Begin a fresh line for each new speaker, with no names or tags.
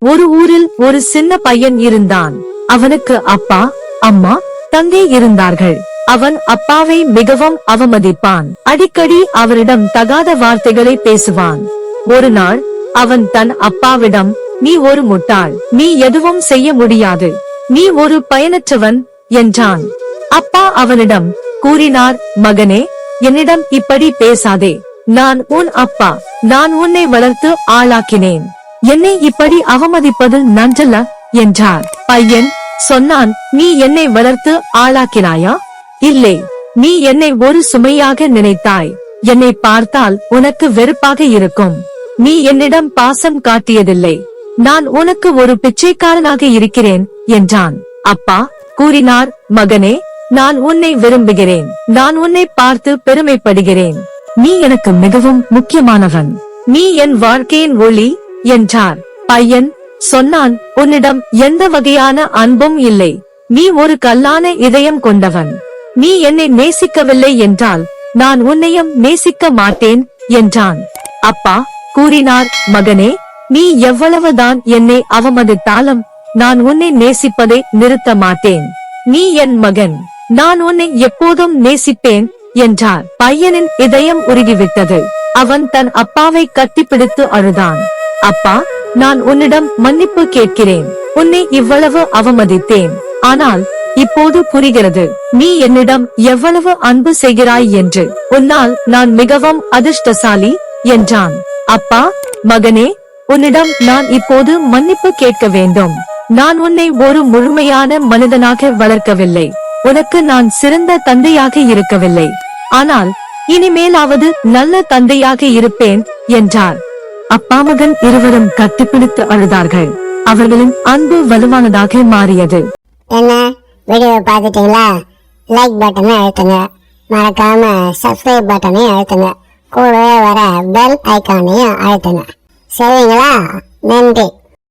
ஒரு ஊரில் ஒரு சின்ன பையன் இருந்தான். அவனுக்கு அப்பா அம்மா தங்கை இருந்தார்கள். அவன் அப்பாவை மிகவும் அவமதிப்பான். அடிக்கடி அவரிடம் தகாத வார்த்தைகளை பேசுவான். ஒரு நாள் அவன் தன் அப்பாவிடம் நீ ஒரு முட்டாள். நீ எதுவும் செய்ய முடியாது. நீ ஒரு பயனற்றவன் என்றான். அப்பா அவனிடம் கூறினார் மகனே என்னிடம் இப்படி பேசாதே. நான் உன் அப்பா. நான் உன்னை வளர்த்து ஆளாக்கினேன். என்னை இப்படி அவமதிப்பது நன்றல்ல என்றார் பையன் சொன்னான் நீ என்னை வளர்த்து ஆளாக்கினாயா? இல்லை நீ என்னை ஒரு சுமையாக நினைத்தாய். என்னை பார்த்தால் உனக்கு வெறுப்பாக இருக்கும். நீ என்னிடம் பாசம் காட்டியதில்லை. நான் உனக்கு ஒரு பிச்சைக்காரனாக இருக்கிறேன் என்றான். அப்பா கூறினார் மகனே நான் உன்னை விரும்புகிறேன். நான் உன்னை பார்த்து பெருமைப்படுகிறேன். நீ எனக்கு மிகவும் முக்கியமானவன். நீ என் வாழ்க்கையின் ஒளி என்றார் பையன் சொன்னான் உன்னிடம் எந்த வகையான அன்பும் இல்லை. நீ ஒரு கல்லான இதயம் கொண்டவன். நீ என்னை நேசிக்கவில்லை என்றால் நான் உன்னையும் நேசிக்க மாட்டேன் என்றான். அப்பா கூறினார் மகனே நீ எவ்வளவுதான் என்னை அவமதித்தாலும் நான் உன்னை நேசிப்பதை நிறுத்த மாட்டேன். நீ என் மகன். நான் உன்னை எப்போதும் நேசிப்பேன் என்றார். பையனின் இதயம் உருகிவிட்டது. அவன் தன் அப்பாவை கட்டிப்பிடித்து அழுதான். அப்பா நான் உன்னிடம் மன்னிப்பு கேட்கிறேன். உன்னை இவ்வளவு அவமதித்தேன். ஆனால் இப்போது புரிகிறது. நீ என்னிடம் எவ்வளவு அன்பு செய்கிறாய் என்று. உன்னால் நான் மிகவும் அதிர்ஷ்டசாலி என்றான். அப்பா மகனே உன்னிடம் நான் இப்போது மன்னிப்பு கேட்க வேண்டும். நான் உன்னை ஒரு முழுமையான மனிதனாக வளர்க்கவில்லை. உனக்கு நான் சிறந்த தந்தையாக இருக்கவில்லை. ஆனால் இனிமேலாவது நல்ல தந்தையாக இருப்பேன் என்றார். அப்பா மகன் இருவரும் கட்டிப்பிடித்து அழுதார்கள். அவர்களின் அன்பு வலுவானதாக மாறியது.
என்ன? வீடியோ பார்த்துட்டீங்களா? லைக் பட்டனை அழுத்துங்க. மறக்காம சப்ஸ்கிரைப் பட்டனையும் அழுத்துங்க. கூடவே வர பெல் ஐக்கானையும் அழுத்துங்க. சரிங்களா? நன்றி.